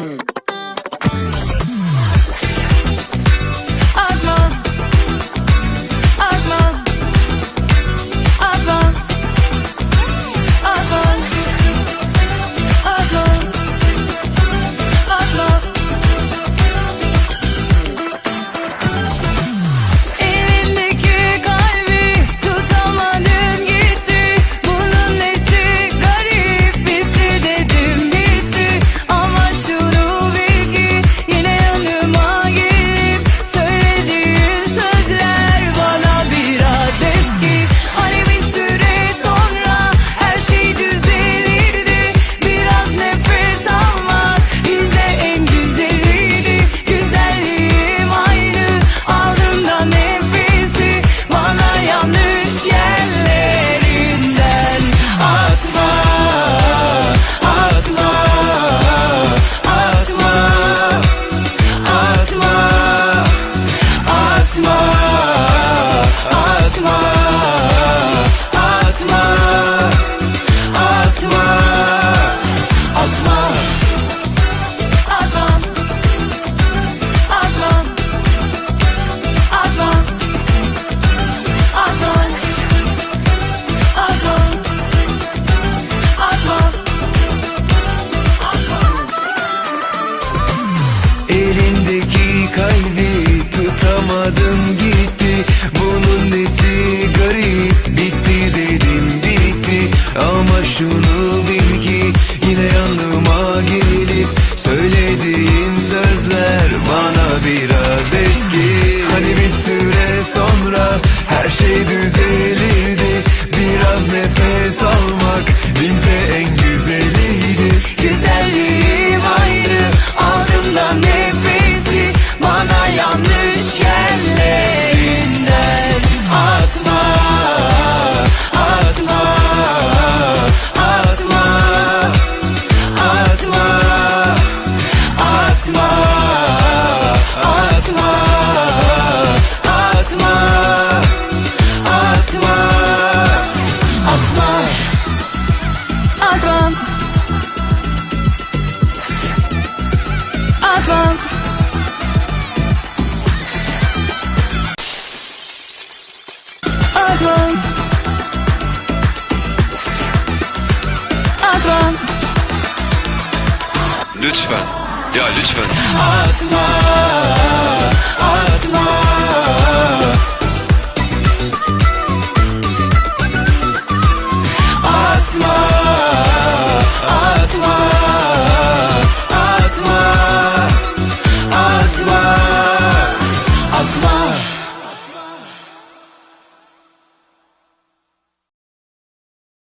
Mm. şunu bil ki Yine yanıma gelip söylediğin sözler Bana biraz eski. Hani bir süre sonra her şey düzelir. Advan Advan Lütfen. Ya lütfen. Asma